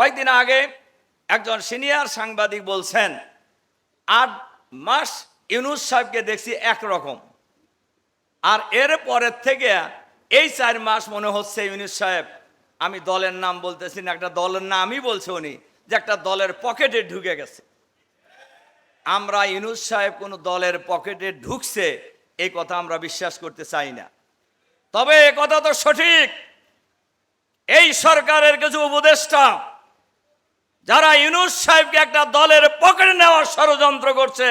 কয়েকদিন আগে একজন সিনিয়র সাংবাদিক বলছেন, আট মাস ইউনুস সাহেবকে দেখছি একরকম। আর এর পরের থেকে এই চার মাস মনে হচ্ছে ইউনুস সাহেব, আমি দলের নাম বলতেছি না, একটা দলের নামই বলছে উনি, যে একটা দলের পকেটে ঢুকে গেছে। আমরা ইউনুস সাহেব কোনো দলের পকেটে ঢুকছে এই কথা আমরা বিশ্বাস করতে চাই না। তবে কথা তো সঠিক। এই সরকারের কিছু উপদেষ্টা যারা ইউনুস সাহেবকে একটা দলের পকেটে নেওয়ার ষড়যন্ত্র করছে,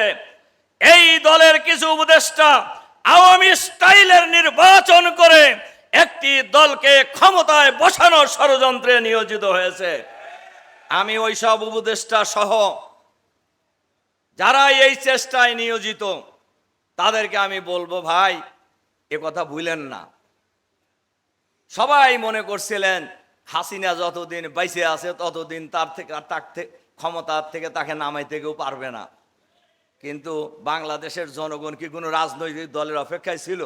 এই দলের কিছু উপদেষ্টা আওয়ামী স্টাইলের নির্বাচন করে একটি দলকে ক্ষমতায় বসানোর ষড়যন্ত্রে নিয়োজিত হয়েছে। আমি ওইসব উপদেষ্টা সহ যারা এই চেষ্টায় নিয়োজিত, তাদেরকে আমি বলব, ভাই, এ কথা ভুলেন না। সবাই মনে করছিলেন হাসিনা যতদিন বাইসে আছে, ততদিন তার থেকে তার থেকে ক্ষমতার থেকে তাকে নামাইতে কেউ পারবে না। কিন্তু বাংলাদেশের জনগণ কি কোনো রাজনৈতিক দলের অপেক্ষায় ছিল?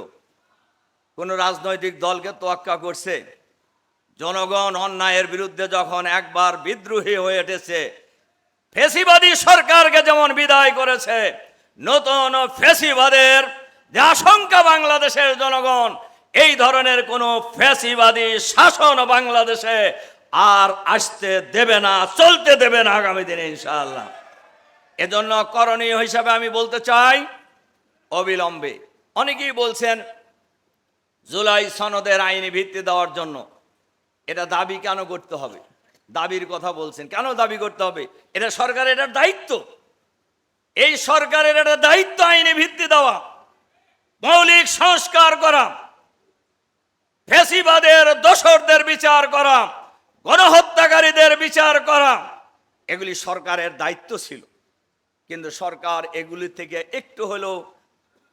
কোনো রাজনৈতিক দলকে তোয়াক্কা করছে? জনগণ অন্যায়ের বিরুদ্ধে যখন একবার বিদ্রোহী হয়ে উঠেছে, ফেসিবাদী সরকারকে যেমন বিদায় করেছে, নতুন ফেসিবাদের যে আশঙ্কা বাংলাদেশের জনগণ এই ধরনের কোনো ফ্যাসিবাদী শাসন বাংলাদেশে আর আসতে দেবে না, চলতে দেবে না আগামী দিনে ইনশাআল্লাহ। এজন্য করণীয় হিসাবে আমি বলতে চাই, অবিলম্বে। অনেকেই বলছেন জুলাই সনদের আইনি ভিত্তি দেওয়ার জন্য। এটা দাবি কেন করতে হবে? দাবির কথা বলছেন। কেন দাবি করতে হবে? এটা সরকারের এটার দায়িত্ব। এই সরকারের একটা দায়িত্ব আইনি ভিত্তি দেওয়া। মৌলিক সংস্কার করা। ফেসিবাদের দোসরদের বিচার করা, গণহত্যাকারীদের বিচার করা, এগুলি সরকারের দায়িত্ব ছিল। কিন্তু সরকার এগুলি থেকে একটু হলেও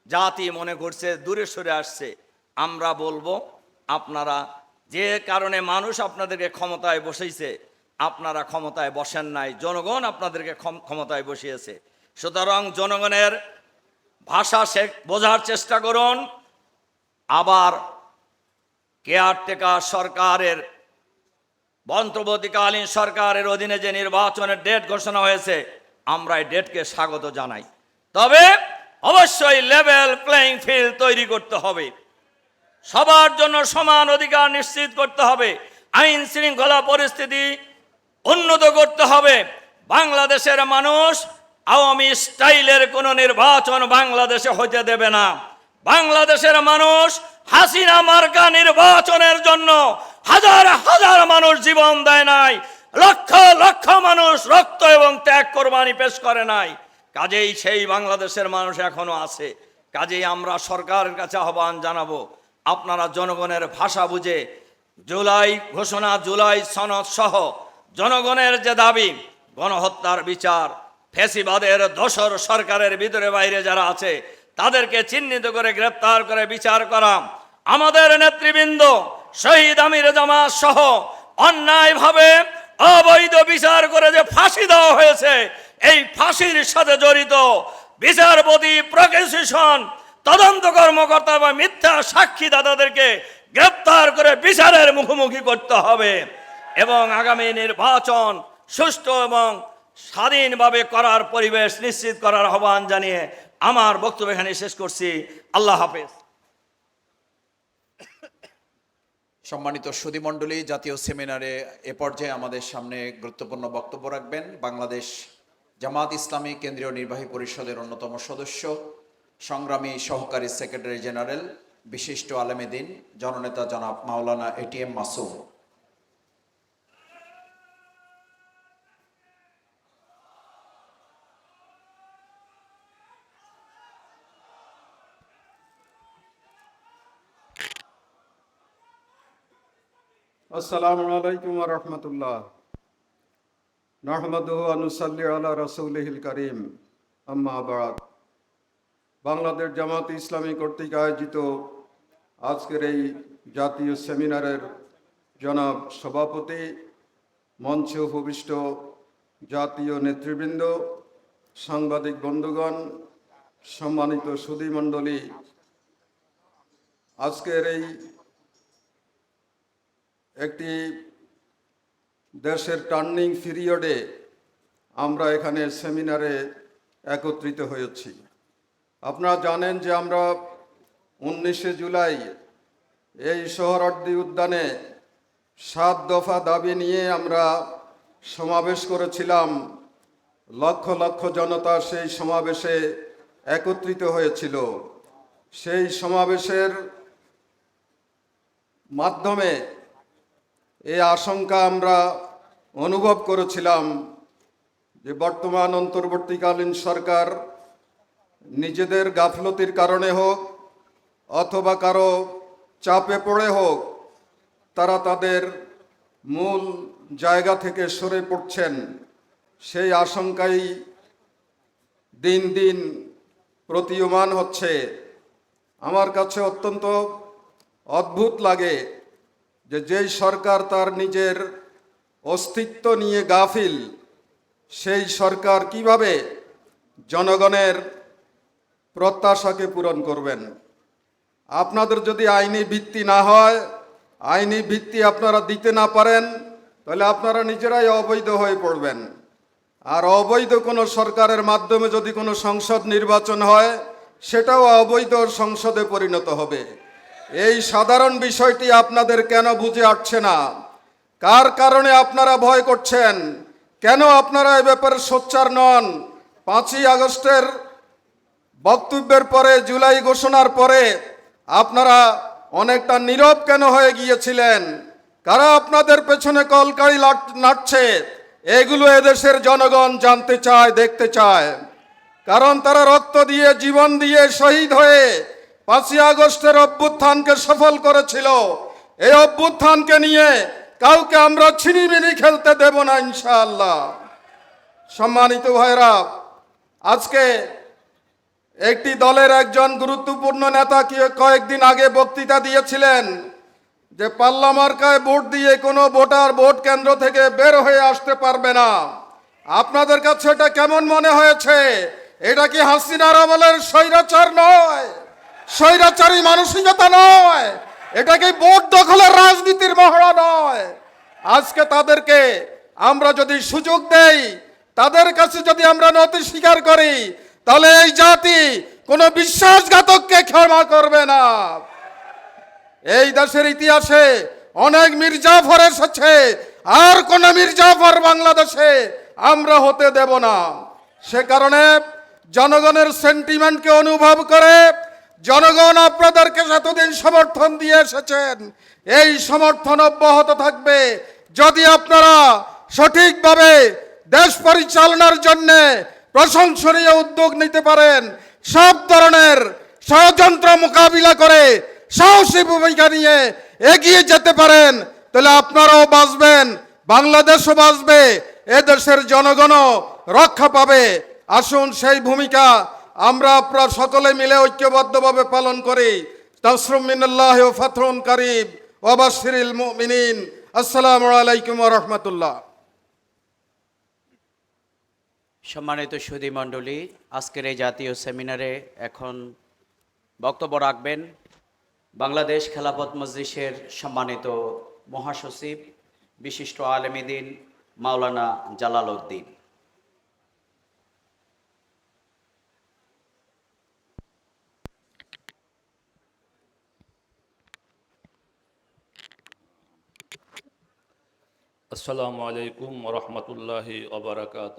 জাতি মনে করছে, দূরে সরে আসছে। আমরা বলব, আপনারা যে কারণে মানুষ আপনাদেরকে ক্ষমতায় বসেছে আপনারা ক্ষমতায় বসেন নাই। জনগণ আপনাদেরকে ক্ষম- ক্ষমতায় বসিয়েছে। সুতরাং জনগণের ভাষা সে বোঝার চেষ্টা করুন। আবার কেয়ারটেকার সরকারের অন্তর্বর্তীকালীন সরকারের অধীনে যে নির্বাচনের ডেট ঘোষণা হয়েছে, আমরা এই ডেটকে স্বাগত জানাই। তবে অবশ্যই লেভেল প্লেইং ফিল্ড তৈরি করতে হবে। সবার জন্য সমান অধিকার নিশ্চিত করতে হবে। আইন শৃঙ্খলা পরিস্থিতি উন্নত করতে হবে। বাংলাদেশের মানুষ আওয়ামী স্টাইলের কোনো নির্বাচন বাংলাদেশে হতে দেবে না। বাংলাদেশের মানুষ হাসিনা মার্কা নির্বাচনের জন্য হাজার হাজার মানুষ জীবন দেয় নাই, লক্ষ লক্ষ মানুষ রক্ত এবং ত্যাগ কোরবানি পেশ করে নাই। কাজেই সেই বাংলাদেশের মানুষ এখনও আছে। কাজেই আমরা সরকারের কাছে আহ্বান জানাব, আপনারা জনগণের ভাষা বুঝে জুলাই ঘোষণা, জুলাই সনদ সহ জনগণের যে দাবি, গণহত্যার বিচার, ফেসিবাদের দোসর সরকারের ভিতরে বাইরে যারা আছে তাদেরকে চিহ্নিত করে গ্রেপ্তার করে বিচার করা আমাদের নেতৃবৃন্দ, শহীদ আমির জামাত সহ অন্যায়ভাবে অবৈধ বিচার করে যে ফাঁসি দেওয়া হয়েছে, এই ফাঁসির সাথে জড়িত বিচারপতি প্রকেশন তদন্ত কর্মকর্তা বা মিথ্যা সাক্ষী দাদাদেরকে গ্রেপ্তার করে বিচারের মুখোমুখি করতে হবে এবং আগামী নির্বাচন সুষ্ঠু এবং স্বাধীনভাবে করার পরিবেশ নিশ্চিত করার আহ্বান জানিয়ে আমার বক্তব্য এখানে শেষ করছি। আল্লাহ হাফেজ। সম্মানিত সুধীমণ্ডলী, জাতীয় সেমিনারে এ পর্যায়ে আমাদের সামনে গুরুত্বপূর্ণ বক্তব্য রাখবেন বাংলাদেশ জামাত ইসলামী কেন্দ্রীয় নির্বাহী পরিষদের অন্যতম সদস্য, সংগ্রামী সহকারী সেক্রেটারি জেনারেল, বিশিষ্ট আলেমেদিন জননেতা জনাব মাওলানা এটিএম মাসুম। আসসালামু আলাইকুম রহমতুল্লাহ। নাহমাদুহু আনুসাল্লি আলা রাসূলিহিল করিম। আম্মা বাদ। বাংলাদেশ জামাত ইসলামী কর্তৃক আয়োজিত আজকের এই জাতীয় সেমিনারের জনাব সভাপতি, মঞ্চে উপবিষ্ট জাতীয় নেতৃবৃন্দ, সাংবাদিক বন্ধুগণ, সম্মানিত সুধীমণ্ডলী, আজকের এই একটি দেশের টার্নিং পিরিয়ডে আমরা এখানে সেমিনারে একত্রিত হয়েছি। আপনারা জানেন যে আমরা উনিশে জুলাই এই সোহরার্দি উদ্যানে সাত দফা দাবি নিয়ে আমরা সমাবেশ করেছিলাম। লক্ষ লক্ষ জনতা সেই সমাবেশে একত্রিত হয়েছিল। সেই সমাবেশের মাধ্যমে এই আশঙ্কা আমরা অনুভব করেছিলাম যে বর্তমান অন্তর্বর্তীকালীন সরকার নিজেদের গাফলতির কারণে হোক অথবা কারও চাপে পড়ে হোক, তারা তাদের মূল জায়গা থেকে সরে পড়ছেন। সেই আশঙ্কাই দিন দিন প্রতীয়মান হচ্ছে। আমার কাছে অত্যন্ত অদ্ভুত লাগে যে যেই সরকার তার নিজের অস্তিত্ব নিয়ে গাফিল, সেই সরকার কীভাবে জনগণের প্রত্যাশাকে পূরণ করবেন? আপনাদের যদি আইনি ভিত্তি না হয়, আইনি ভিত্তি আপনারা দিতে না পারেন, তাহলে আপনারা নিজেরাই অবৈধ হয়ে পড়বেন। আর অবৈধ কোনো সরকারের মাধ্যমে যদি কোনো সংসদ নির্বাচন হয়, সেটাও অবৈধ সংসদে পরিণত হবে। এই সাধারণ বিষয়টি আপনাদের কেন বুঝে আসছে না? কার কারণে আপনারা ভয় করছেন? কেন আপনারা এ ব্যাপারে সোচ্চার নন? পাঁচই আগস্টের বক্তব্যের পরে, জুলাই ঘোষণার পরে আপনারা অনেকটা নীরব কেন হয়ে গিয়েছিলেন? কারা আপনাদের পেছনে কলকারি নাড়ছে? এগুলো এদেশের জনগণ জানতে চায়, দেখতে চায়। কারণ তারা রক্ত দিয়ে, জীবন দিয়ে শহীদ হয়ে পাঁচই আগস্টের অভ্যুত্থানকে সফল করেছিল। এই অভ্যুত্থানকে নিয়ে কাউকে আমরা ছিনিমিনি খেলতে দেব না, ইনশাআল্লাহ। সম্মানিত ভাইরা আজকে একটি দলের একজন গুরুত্বপূর্ণ নেতা কয়েকদিন আগে বক্তৃতা দিয়েছিলেন যে পাল্লা মার্কায় ভোট দিয়ে কোনো ভোটার ভোট কেন্দ্র থেকে বের হয়ে আসতে পারবে না। আপনাদের কাছে এটা কেমন মনে হয়েছে? এটা কি হাসিনার আমলের স্বৈরাচার নয়? স্বৈরাচারী মানসিকতা নয়। এটাকে ভোট দখলের রাজনীতির মহড়া নয়। আজকে তাদেরকে আমরা যদি সুযোগ দেই, তাদের কাছে যদি আমরা নতি স্বীকার করি, তাহলে এই জাতি কোনো বিশ্বাসঘাতককে ক্ষমা করবে না। এই দেশের ইতিহাসে অনেক মির্জাফর এসেছে, আর কোন মির্জাফর বাংলাদেশে আমরা হতে দেব না। সে কারণে জনগণের সেন্টিমেন্টকে অনুভব করে জনগণ আপনাদেরকে এতদিন সমর্থন দিয়ে এসেছেন, এই সমর্থন অব্যাহত থাকবে। যদি আপনারা সঠিকভাবে দেশ পরিচালনার জন্য প্রশংসনীয় উদ্যোগ নিতে পারেন, সব ধরনের ষড়যন্ত্র মোকাবিলা করে সাহসী ভূমিকা নিয়ে এগিয়ে যেতে পারেন, তাহলে আপনারাও বাঁচবেন, বাংলাদেশও বাঁচবে, এদেশের জনগণও রক্ষা পাবে। আসুন সেই ভূমিকা আমরা আপনারা সকলে মিলে ঐক্যবদ্ধভাবে পালন করি। সম্মানিত সুধী মণ্ডলী, আজকের এই জাতীয় সেমিনারে এখন বক্তব্য রাখবেন বাংলাদেশ খেলাফত মজলিসের সম্মানিত মহাসচিব, বিশিষ্ট আলমীদিন মাওলানা জালাল উদ্দিন। আসসালামু আলাইকুম রহমতুল্লাহি অবরাকাত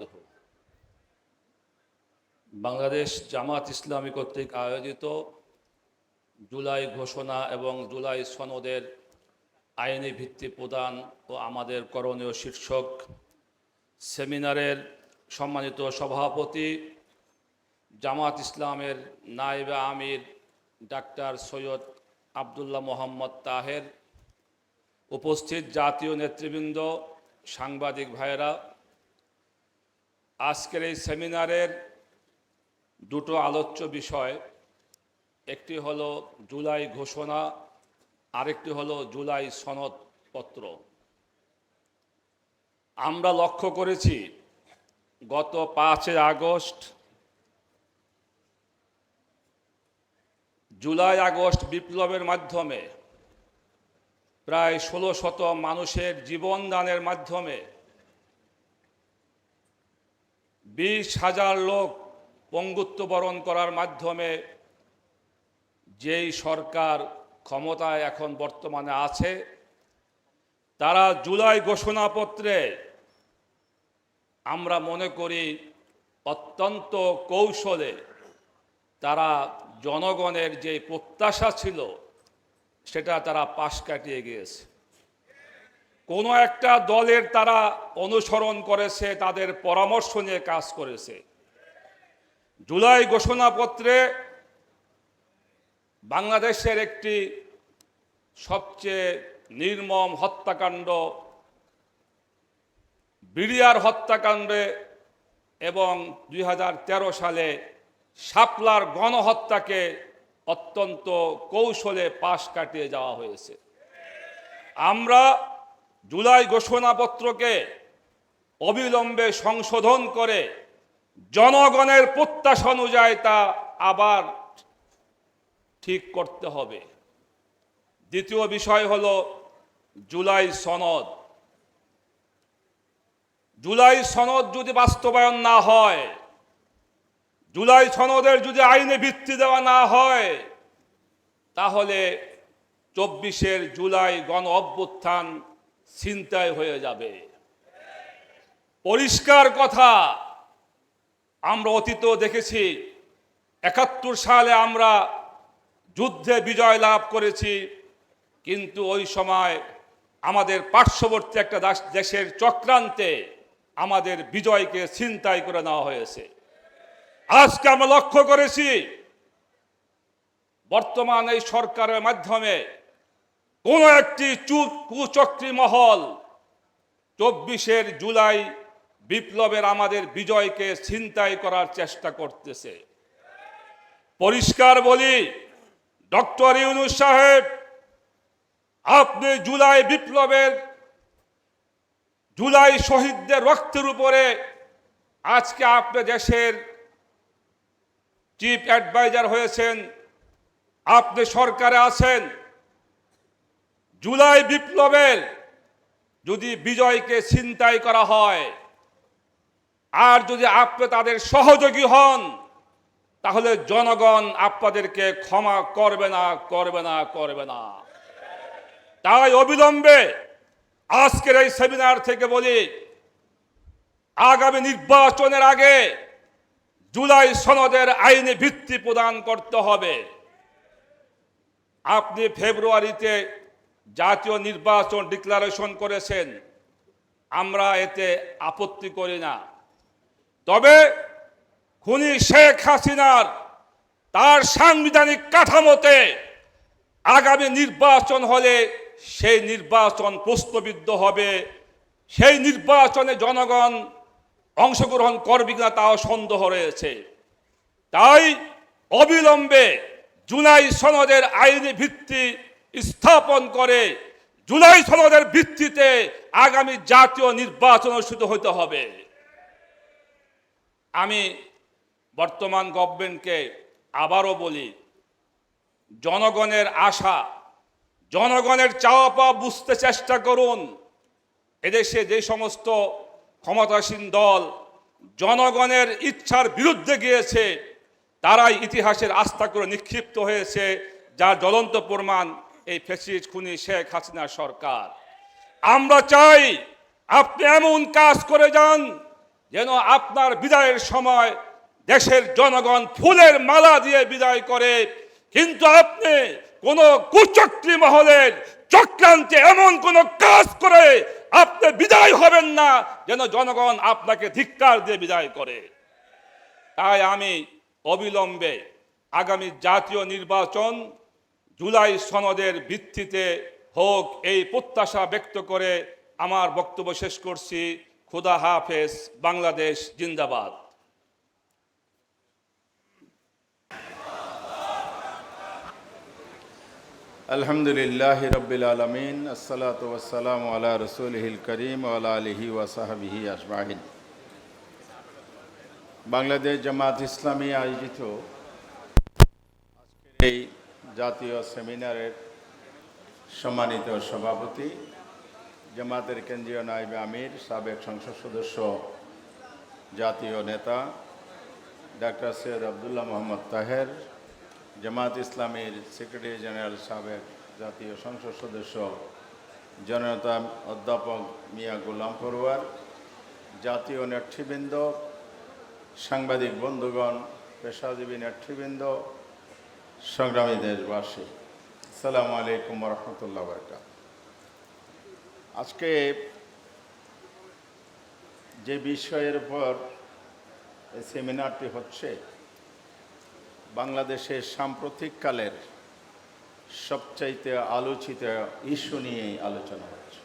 বাংলাদেশ জামাত ইসলামী কর্তৃক আয়োজিত জুলাই ঘোষণা এবং জুলাই সনদের আইনি ভিত্তি প্রদান ও আমাদের করণীয় শীর্ষক সেমিনারের সম্মানিত সভাপতি জামাত ইসলামের নায়েবে আমির ডাক্তার সৈয়দ আবদুল্লাহ মোহাম্মদ তাহের উপস্থিত জাতীয় নেতৃবৃন্দ, সাংবাদিক ভাইয়েরা, আজকের এই সেমিনারের দুটো আলোচ্য বিষয়। একটি হলো জুলাই ঘোষণা, আরেকটি হলো জুলাই সনদপত্র। আমরা লক্ষ্য করেছি, গত পাঁচই আগস্ট, জুলাই আগস্ট বিপ্লবের মাধ্যমে প্রায় ষোলো শত মানুষের জীবন দানের মাধ্যমে বিশ হাজার লোক পঙ্গুত্ব বরণ করার মাধ্যমে যেই সরকার ক্ষমতায় এখন বর্তমানে আছে, তারা জুলাই ঘোষণাপত্রে আমরা মনে করি অত্যন্ত কৌশলে তারা জনগণের যে প্রত্যাশা ছিল সেটা তারা পাশ কাটিয়ে গিয়েছে। কোনো একটা দলের তারা অনুসরণ করেছে, তাদের পরামর্শ নিয়ে কাজ করেছে। জুলাই ঘোষণাপত্রে বাংলাদেশের একটি সবচেয়ে নির্মম হত্যাকাণ্ড, বিড়িয়ার হত্যাকাণ্ডে এবং দুই হাজার তেরো সালে শাপলার গণহত্যাকে অত্যন্ত কৌশলে পাশ কাটিয়ে যাওয়া হয়েছে। আমরা জুলাই ঘোষণাপত্রকে অবিলম্বে সংশোধন করে জনগণের প্রত্যাশা অনুযায়ী তা আবার ঠিক করতে হবে। দ্বিতীয় বিষয় হল জুলাই সনদ। জুলাই সনদ যদি বাস্তবায়ন না হয় জুলাই সনদের যদি আইনে ভিত্তি দেওয়া না হয়, তাহলে চব্বিশের জুলাই গণ অভ্যুত্থান ছিনতাই হয়ে যাবে। পরিষ্কার কথা, আমরা অতীতেও দেখেছি, একাত্তর সালে আমরা যুদ্ধে বিজয় লাভ করেছি, কিন্তু ওই সময় আমাদের পার্শ্ববর্তী একটা দেশের চক্রান্তে আমাদের বিজয়কে ছিনতাই করে নেওয়া হয়েছে। আজকে আমরা লক্ষ্য করেছি, বর্তমান এই সরকারের মাধ্যমে কোন একটি কুচক্রী মহল চব্বিশের জুলাই বিপ্লবের আমাদের বিজয়কে ছিনতাই করার চেষ্টা করতেছে। পরিষ্কার বলি, ডক্টর ইউনুস সাহেব, আপনি জুলাই বিপ্লবের, জুলাই শহীদদের রক্তের উপরে আজকে আপনি দেশের চিফ অ্যাডভাইজার হয়েছেন, আপনি সরকারে আছেন। জুলাই বিপ্লবের যদি বিজয়কে ছিনতাই করা হয়, আর যদি আপনি তাদের সহযোগী হন, তাহলে জনগণ আপনাদেরকে ক্ষমা করবে না করবে না করবে না। তাই অবিলম্বে আজকের এই সেমিনার থেকে বলি, আগামী নির্বাচনের আগে জুলাই সনদের আইনি ভিত্তি প্রদান করতে হবে। আপনি ফেব্রুয়ারিতে জাতীয় নির্বাচন ডিক্লারেশন করেছেন। আমরা এতে আপত্তি করি না। তবে খুনি শেখ হাসিনার তার সাংবিধানিক কাঠামোতে আগামী নির্বাচন হলে সেই নির্বাচন প্রশ্নবিদ্ধ হবে। সেই নির্বাচনে জনগণ অংশগ্রহণ করবে কিনা তাও সন্দেহ রয়েছে। তাই অবিলম্বে জুলাই সনদের আইনি ভিত্তি স্থাপন করে জুলাই সনদের ভিত্তিতে আগামী জাতীয় নির্বাচন অনুষ্ঠিত হতে হবে। আমি বর্তমান গভর্নমেন্টকে আবারও বলি, জনগণের আশা, জনগণের চাওয়া পাওয়া বুঝতে চেষ্টা করুন। এদেশে যে সমস্ত ক্ষমতাসীন দল জনগণের ইচ্ছার বিরুদ্ধে গিয়েছে, তারাই ইতিহাসের আস্থা করে নিক্ষিপ্ত হয়েছে, যার জ্বলন্ত প্রমাণ এই ফেসিস খুনি শেখ হাসিনা সরকার। আমরা চাই আপনি এমন কাজ করে যান যেন আপনার বিদায়ের সময় দেশের জনগণ ফুলের মালা দিয়ে বিদায় করে, কিন্তু আপনি কোন কুচক্রী মহলের চক্রান্তে এমন কোন কাজ করে আপনি বিদায় হবেন না, যেন জনগণ আপনাকে ধিক্কার দিয়ে বিদায় করে। তাই আমি অবিলম্বে আগামী জাতীয় নির্বাচন জুলাই সনদের ভিত্তিতে হোক এই প্রত্যাশা ব্যক্ত করে আমার বক্তব্য শেষ করছি। খুদা হাফেজ, বাংলাদেশ জিন্দাবাদ। আলহামদুলিল্লাহ রবিল আলমিন, আসসালাত ওয়াসালাম আলা রসুলহিল করিম আলা আলহি ওয়াসাহাবিহি আজমাহিন বাংলাদেশ জামাত ইসলামী আয়োজিত আজকের এই জাতীয় সেমিনারের সম্মানিত সভাপতি, জামাতের কেন্দ্রীয় নাইবে আমির, সাবেক সংসদ সদস্য, জাতীয় নেতা, ডাক্তার সৈয়দ আবদুল্লাহ মোহাম্মদ তাহের জামাত ইসলামের সেক্রেটারি জেনারেল সাবেক জাতীয় সংসদ সদস্য জনতা অধ্যাপক মিয়া গোলাম পড়ুয়ার জাতীয় নেতৃবৃন্দ, সাংবাদিক বন্ধুগণ, পেশাজীবী নেতৃবৃন্দ, সংগ্রামী দেশবাসী। আসসালামু আলাইকুম রহমতুল্লাহ বরকাত আজকে যে বিষয়ের উপর সেমিনারটি হচ্ছে বাংলাদেশের সাম্প্রতিককালের সবচাইতে আলোচিত ইস্যু নিয়েই আলোচনা হচ্ছে।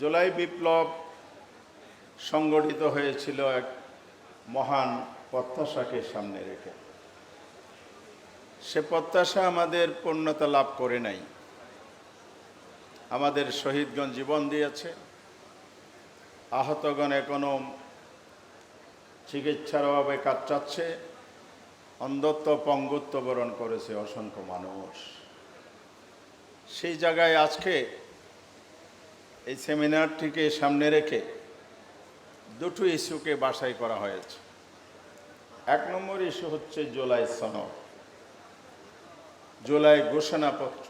জুলাই বিপ্লব সংগঠিত হয়েছিল এক মহান প্রত্যাশাকে সামনে রেখে। সে প্রত্যাশা আমাদের পূর্ণতা লাভ করে নাই। আমাদের শহীদগণ জীবন দিয়েছে। আহতগণ এখনও চিকিৎসার অভাবে কাটাচ্ছে অন্ধত্ব পঙ্গুত্ব বরণ করেছে অসংখ্য মানুষ। সেই জায়গায় আজকে এই সেমিনারটিকে সামনে রেখে দুটো ইস্যুকে বাছাই করা হয়েছে। এক নম্বর ইস্যু হচ্ছে জুলাই সনদ, জুলাই ঘোষণাপত্র।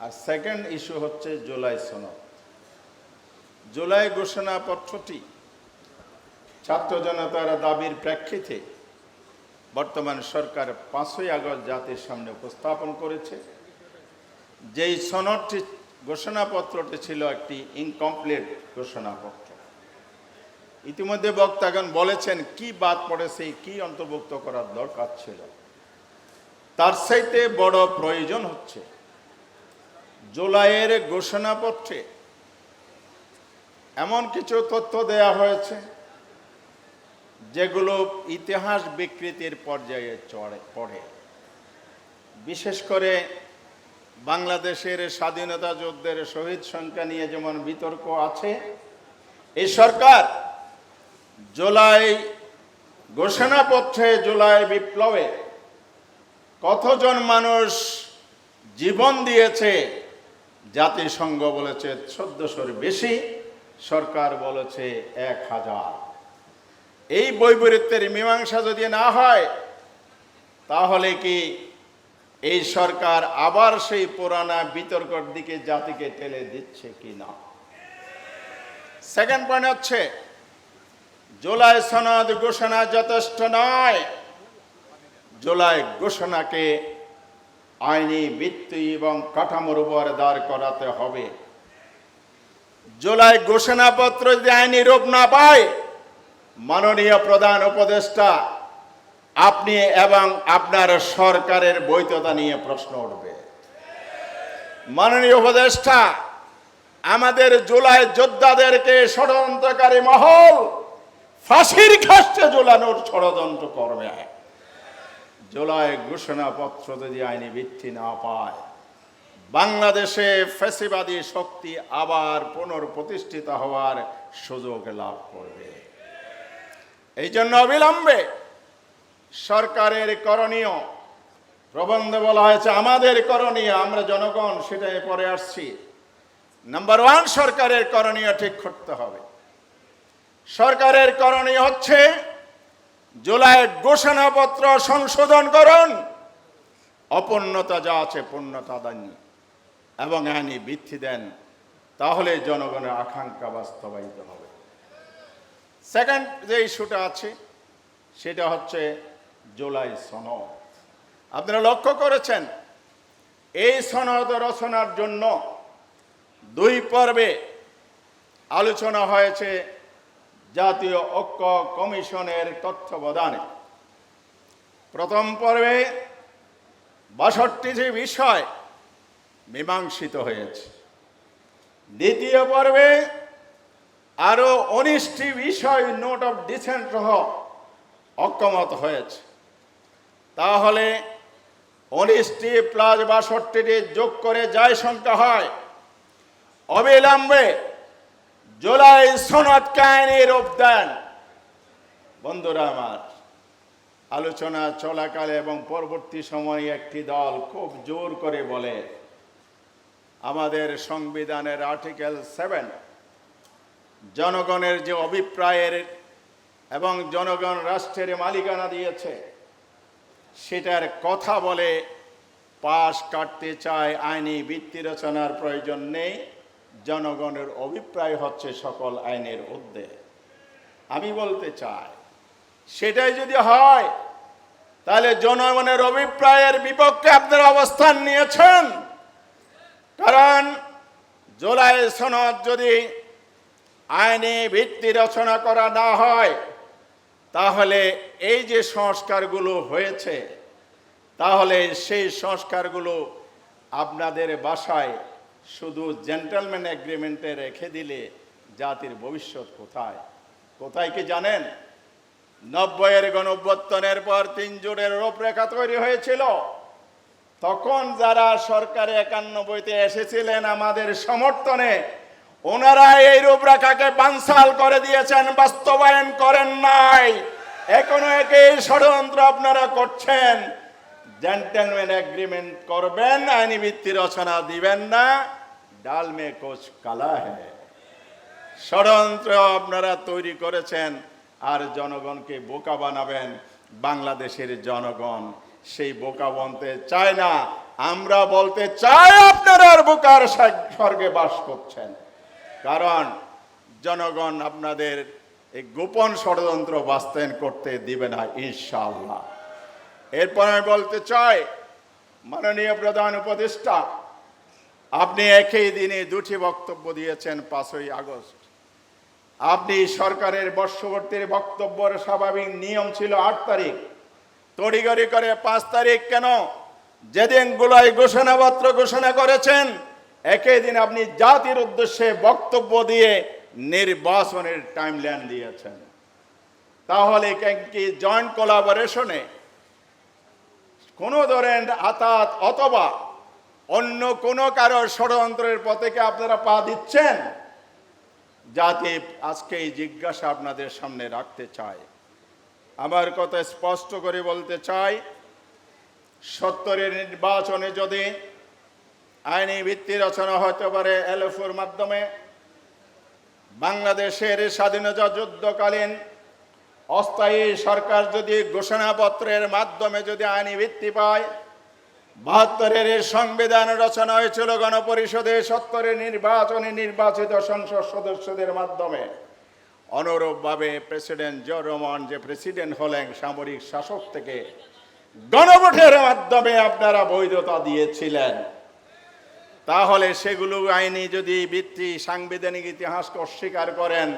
আর সেকেন্ড ইস্যু হচ্ছে জুলাই সনদ। জুলাই ঘোষণাপত্রটি ছাত্র জনতার দাবির প্রেক্ষিতে বর্তমান সরকার পাঁচই আগস্ট জাতির সামনে উপস্থাপন করেছে। যেই সনদটি ঘোষণাপত্রটি ছিল একটি ইনকমপ্লিট ঘোষণাপত্র। ইতিমধ্যে বক্তাগণ বলেছেন, কি বাদ পড়েছে, কি অন্তর্ভুক্ত করার দরকার ছিল। তার চাইতে বড় প্রয়োজন হচ্ছে, জুলাইয়ের ঘোষণাপত্রে এমন কিছু তথ্য দেয়া হয়েছে যেগুলো ইতিহাস বিকৃতির পর্যায়ে চড়ে, পড়ে। বিশেষ করে বাংলাদেশের স্বাধীনতা যুদ্ধের শহীদ সংখ্যা নিয়ে যেমন বিতর্ক আছে, এই সরকার জুলাই ঘোষণাপত্রে, জুলাই বিপ্লবে কতজন মানুষ জীবন দিয়েছে, জাতিসংঘ বলেছে চোদ্দশোর বেশি, সরকার বলেছে এক হাজার। এই বৈপরীত্যের মীমাংসা যদি না হয়, তাহলে কি এই সরকার আবার সেই পুরানা বিতর্কর দিকে জাতিকে ঠেলে দিচ্ছে কি না? সেকেন্ড পয়েন্ট হচ্ছে, জুলাই সনদ ঘোষণা যথেষ্ট নয়। জুলাই ঘোষণাকে আইনি ভিত্তি এবং কাঠামোর উপর দাঁড় করাতে হবে। জুলাই ঘোষণাপত্র যদি আইনি রূপ না পায় মাননীয় প্রধান উপদেষ্টা, আপনি এবং আপনার সরকারের বৈধতা নিয়ে প্রশ্ন উঠবে। মাননীয় উপদেষ্টা, আমাদের জুলাই যোদ্ধাদেরকে ষড়যন্ত্রকারী মহল ফাঁসির খাস্তে জোলানোর ষড়যন্ত্র করবে। জুলাই ঘোষণাপত্র যদি আইনি ভিত্তি না পায়, বাংলাদেশে ফেসিবাদী শক্তি আবার পুনর্প্রতিষ্ঠিত হওয়ার সুযোগ লাভ করবে। এই জন্য অবিলম্বে সরকারের করণীয় প্রবন্ধে বলা হয়েছে, আমাদের করণীয়, আমরা জনগণ সেটাই পরে আসছি। নাম্বার ওয়ান সরকারের করণীয় ঠিক করতে হবে। সরকারের করণীয় হচ্ছে জুলাই ঘোষণাপত্র সংশোধন করুন। অপূর্ণতা যা আছে পূর্ণতা দেন এবং আইনি বৃদ্ধি দেন, তাহলে জনগণের আকাঙ্ক্ষা বাস্তবায়িত হবে। সেকেন্ড যে ইস্যুটা আছে, সেটা হচ্ছে জুলাই সনদ। আপনারা লক্ষ্য করেছেন, এই সনদ রচনার জন্য দুই পর্বে আলোচনা হয়েছে জাতীয় ঐক্য কমিশনের তত্ত্বাবধানে প্রথম পর্বে বাষট্টিটি বিষয় মীমাংসিত হয়েছে। দ্বিতীয় পর্বে আরও উনিশটি বিষয় নোট অফ ডিসেন্ট সহ অক্ষমত হয়েছে। তাহলে উনিশটি প্লাস বাষট্টিটি যোগ করে যাই সংখ্যা হয়। অবিলম্বে জুলাই সনদ কাহিনী রূপ দেন বন্ধুরা আমার, আলোচনা চলাকালে এবং পরবর্তী সময়ে একটি দল খুব জোর করে বলে, আমাদের সংবিধানের আর্টিকেল সেভেন জনগণের যে অভিপ্রায়ের এবং জনগণ রাষ্ট্রের মালিকানা দিয়েছে, সেটার কথা বলে পাশ কাটতে চায় আইনি বৃত্তি রচনার প্রয়োজন নেই। জনগণের অভিপ্রায় হচ্ছে সকল আইনের ঊর্ধ্বে। আমি বলতে চাই, সেটাই যদি হয়, তাহলে জনগণের অভিপ্রায়ের বিপক্ষে আপনারা অবস্থান নিয়েছেন। কারণ জুলাই সনদ যদি আইনি ভিত্তি রচনা করা না হয়, তাহলে এই যে সংস্কারগুলো হয়েছে, তাহলে সেই সংস্কারগুলো আপনাদের বাসায় শুধু জেন্টেলম্যান এগ্রিমেন্টে রেখে দিলে জাতির ভবিষ্যৎ কোথায়? কোথায় কি জানেন? নব্বইয়ের গণঅভ্যুত্থানের পর তিন জোটের রূপরেখা তৈরি হয়েছিল। তখন যারা সরকারে একান্নবইতে এসেছিলেন আমাদের সমর্থনে ওনারা এই রূপরেখাকে বানসাল করে দিয়েছেন, বাস্তবায়ন করেন নাই। এখনও একই ষড়যন্ত্র আপনারা করছেন। জেন্টেলম্যান এগ্রিমেন্ট করবেন, আইনি ভিত্তি রচনা দিবেন না। ডাল মে কোচ কালা ষড়যন্ত্র আপনারা তৈরি করেছেন আর জনগণকে বোকা বানাবেন। বাংলাদেশের জনগণ সেই বোকা বনতে চায় না। আমরা বলতে চাই আপনারা বোকার স্বর্গে বাস করছেন। কারণ জনগণ আপনাদের এই গোপন ষড়যন্ত্র বাস্তবায়ন করতে দিবে না, ইনশাআল্লাহ। এরপর আমি বলতে চাই, মাননীয় প্রধান উপদেষ্টা, আপনি একই দিনে দুটি বক্তব্য দিয়েছেন পাঁচই আগস্ট। আপনি সরকারের বর্ষবর্তীর বক্তব্যের স্বাভাবিক নিয়ম ছিল আট তারিখ। তড়িগড়ি করে পাঁচ তারিখ কেন? যেদিন গুলাই ঘোষণাপত্র ঘোষণা করেছেন একই দিন আপনি জাতির উদ্দেশ্যে বক্তব্য দিয়ে নির্বাচনের টাইম টাইমলাইন দিয়েছেন। তাহলে কি জয়েন্ট কোলাবোরেশনে কোনো ধরেন আতাত অথবা অন্য কোনো কারোর ষড়যন্ত্রের পথে কি আপনারা পা দিচ্ছেন? যাতে আজকে এই জিজ্ঞাসা আপনাদের সামনে রাখতে চায় আমার কথা স্পষ্ট করে বলতে চাই, সত্তরের নির্বাচনে যদি আইনি ভিত্তি রচনা হতে পারে এলএফোর মাধ্যমে। বাংলাদেশের স্বাধীনতা যুদ্ধকালীন অস্থায়ী সরকার যদি ঘোষণাপত্রের মাধ্যমে যদি আইনি ভিত্তি পায়, বাহাত্তরের সংবিধান রচনা হয়েছিল গণপরিষদে সত্তরের নির্বাচনে নির্বাচিত সংসদ সদস্যদের মাধ্যমে। অনুরূপভাবে প্রেসিডেন্ট জিয়া রহমান যে প্রেসিডেন্ট হলেন, সামরিক শাসক থেকে গণভোটের মাধ্যমে আপনারা বৈধতা দিয়েছিলেন। তাহলে সেগুলো আইনি যদি ভিত্তি সাংবিধানিক ইতিহাসকে অস্বীকার করেন,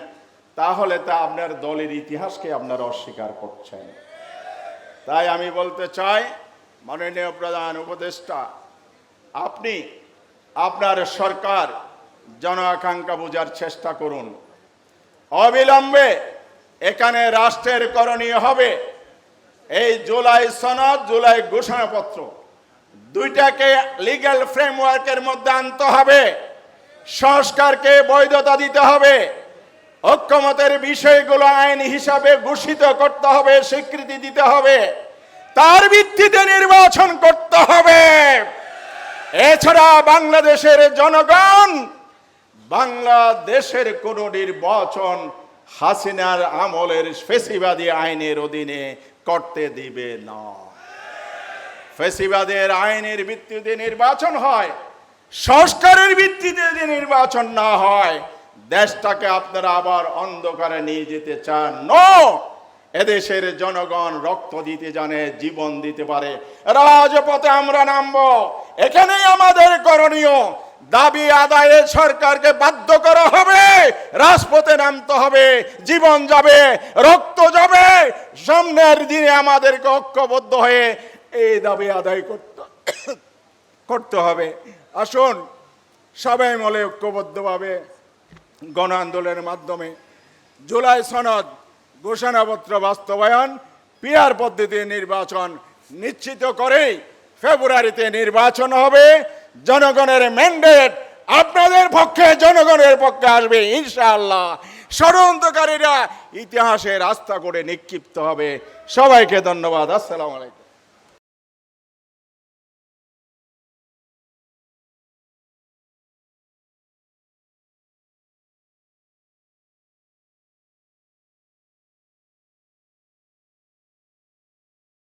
তাহলে তা আপনার দলের ইতিহাসকে আপনারা অস্বীকার করছেন। তাই আমি বলতে চাই, মাননীয় প্রধান উপদেষ্টা, আপনি আপনার সরকার জন আকাঙ্ক্ষা বোঝার চেষ্টা করুন। অবিলম্বে এখানে রাষ্ট্রের করণীয় হবে এই জুলাই সনদ, জুলাই ঘোষণাপত্র। দুইটাকে লিগ্যাল ফ্রেমওয়ার্কের মধ্যে আনতে হবে। সংস্কারকে বৈধতা দিতে হবে। ঐক্যমতের বিষয়গুলো আইন হিসাবে ঘোষিত করতে হবে, স্বীকৃতি দিতে হবে। তার ভিত্তিতে নির্বাচন করতে হবে। এছাড়া বাংলাদেশের জনগণ, বাংলাদেশের কোন নির্বাচন হাসিনার আমলের ফেসিবাদী আইনের অধীনে করতে দিবে না। ফেসিবাদের আইনের ভিত্তিতে নির্বাচন হয়, সংস্কারের ভিত্তিতে যদি নির্বাচন না হয়, দেশটাকে আপনারা আবার অন্ধকারে নিয়ে যেতে চান। নো! এদেশের জনগণ রক্ত দিতে জানে, জীবন দিতে পারে। রাজপথে আমরা নামবো। এখানেই আমাদের করণীয়। দাবি আদায়ে সরকারকে বাধ্য করা হবে। রাজপথে নামতে হবে। জীবন যাবে, রক্ত যাবে। সামনের দিনে আমাদেরকে ঐক্যবদ্ধ হয়ে এই দাবি আদায় করতে করতে হবে। আসুন, সবাই মলে ঐক্যবদ্ধভাবে গণ আন্দোলনের মাধ্যমে জুলাই সনদ, ঘোষণাপত্র বাস্তবায়ন, পিয়ার পদ্ধতিতে নির্বাচন নিশ্চিত করেই ফেব্রুয়ারিতে নির্বাচন হবে। জনগণের ম্যান্ডেট আপনাদের পক্ষে, জনগণের পক্ষে আসবে, ইনশাআল্লাহ। ষড়যন্ত্রকারীরা ইতিহাসে আস্থা করে নিক্ষিপ্ত হবে। সবাইকে ধন্যবাদ। আসসালামু আলাইকুম।